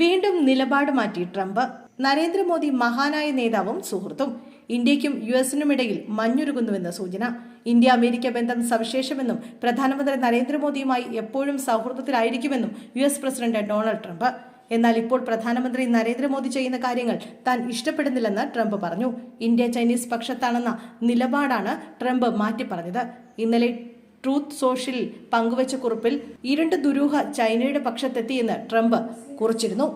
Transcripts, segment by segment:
വീണ്ടും നിലപാട് മാറ്റി ട്രംപ്. നരേന്ദ്രമോദി മഹാനായ നേതാവും സുഹൃത്തും. ഇന്ത്യയ്ക്കും യു എസിനുമിടയിൽ മഞ്ഞുരുകുന്നുവെന്ന് സൂചന. ഇന്ത്യ അമേരിക്ക ബന്ധം സവിശേഷമെന്നും പ്രധാനമന്ത്രി നരേന്ദ്രമോദിയുമായി എപ്പോഴും സൗഹൃദത്തിലായിരിക്കുമെന്നും U S president Donald Trump. എന്നാൽ ഇപ്പോൾ പ്രധാനമന്ത്രി നരേന്ദ്രമോദി ചെയ്യുന്ന കാര്യങ്ങൾ താൻ ഇഷ്ടപ്പെടുന്നില്ലെന്ന് ട്രംപ് പറഞ്ഞു. ഇന്ത്യ ചൈനീസ് പക്ഷത്താണെന്ന നിലപാടാണ് ട്രംപ് മാറ്റി പറഞ്ഞത് ഇന്നലെ ട്രൂത്ത് സോഷ്യൽ പങ്കുവച്ച കുറിപ്പിൽ ഇരുണ്ട് ദുരൂഹ ചൈനയുടെ പക്ഷത്തെത്തിയെന്ന് ട്രംപ് കുറിച്ചിരുന്നു.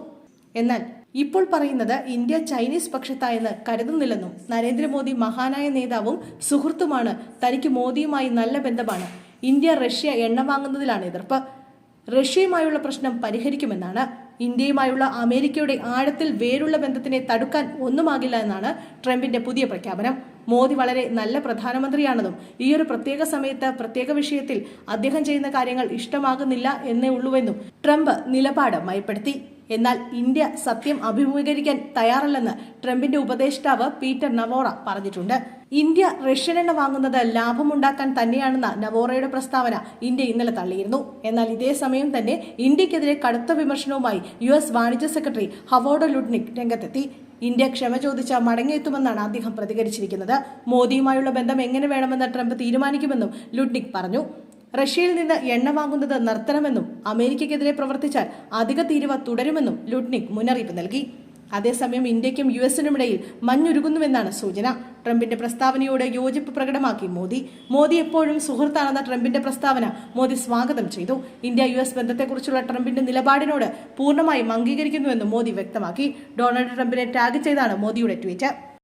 എന്നാൽ ഇപ്പോൾ പറയുന്നത് ഇന്ത്യ ചൈനീസ് പക്ഷത്തായെന്ന് കരുതുന്നില്ലെന്നും നരേന്ദ്രമോദി മഹാനായ നേതാവും സുഹൃത്തുമാണ് തനിക്ക് മോദിയുമായി നല്ല ബന്ധമാണ്. ഇന്ത്യ റഷ്യ എണ്ണ വാങ്ങുന്നതിലാണ് എതിർപ്പ്. റഷ്യയുമായുള്ള പ്രശ്നം പരിഹരിക്കുമെന്നാണ്. ഇന്ത്യയുമായുള്ള അമേരിക്കയുടെ ആഴത്തിൽ വേരുള്ള ബന്ധത്തിനെ തടുക്കാൻ ഒന്നുമാകില്ല എന്നാണ് ട്രംപിന്റെ പുതിയ പ്രഖ്യാപനം. മോദി വളരെ നല്ല പ്രധാനമന്ത്രിയാണെന്നും ഈ ഒരു പ്രത്യേക സമയത്ത് പ്രത്യേക വിഷയത്തിൽ അദ്ദേഹം ചെയ്യുന്ന കാര്യങ്ങൾ ഇഷ്ടമാകുന്നില്ല എന്നേ ഉള്ളൂവെന്നും ട്രംപ് നിലപാട് മയപ്പെടുത്തി. എന്നാൽ ഇന്ത്യ സത്യം അഭിമുഖീകരിക്കാൻ തയ്യാറല്ലെന്ന് ട്രംപിന്റെ ഉപദേഷ്ടാവ് പീറ്റർ നവോറ പറഞ്ഞിട്ടുണ്ട്. ഇന്ത്യ റഷ്യൻ എണ്ണ വാങ്ങുന്നത് ലാഭമുണ്ടാക്കാൻ തന്നെയാണെന്ന നവോറയുടെ പ്രസ്താവന ഇന്ത്യ ഇന്നലെ തള്ളിയിരുന്നു. എന്നാൽ ഇതേ സമയം തന്നെ ഇന്ത്യക്കെതിരെ കടുത്ത വിമർശനവുമായി യു വാണിജ്യ സെക്രട്ടറി ഹവോഡോ ലുഡ്നിക് രംഗത്തെത്തി. ഇന്ത്യ ക്ഷമ ചോദിച്ച മടങ്ങിയെത്തുമെന്നാണ് അദ്ദേഹം പ്രതികരിച്ചിരിക്കുന്നത്. മോദിയുമായുള്ള ബന്ധം എങ്ങനെ വേണമെന്ന് ട്രംപ് തീരുമാനിക്കുമെന്നും ലുഡ്നിക് പറഞ്ഞു. റഷ്യയിൽ നിന്ന് എണ്ണ വാങ്ങുന്നത് നിർത്തണമെന്നും അമേരിക്കയ്ക്കെതിരെ പ്രവർത്തിച്ചാൽ അധിക തീരുവ തുടരുമെന്നും ലുഡ്നിക് മുന്നറിയിപ്പ് നൽകി. അതേസമയം ഇന്ത്യക്കും യു എസിനുമിടയിൽ മഞ്ഞുരുകുന്നുവെന്നാണ് സൂചന. ട്രംപിന്റെ പ്രസ്താവനയോട് യോജിപ്പ് പ്രകടമാക്കി മോദി. മോദി എപ്പോഴും സുഹൃത്താണെന്ന ട്രംപിന്റെ പ്രസ്താവന മോദി സ്വാഗതം ചെയ്തു. ഇന്ത്യ യു എസ് ബന്ധത്തെക്കുറിച്ചുള്ള ട്രംപിന്റെ നിലപാടിനോട് പൂർണമായും അംഗീകരിക്കുന്നുവെന്നും മോദി വ്യക്തമാക്കി. ഡൊണാൾഡ് ട്രംപിനെ ടാഗ് ചെയ്താണ് മോദിയുടെ ട്വീറ്റ്.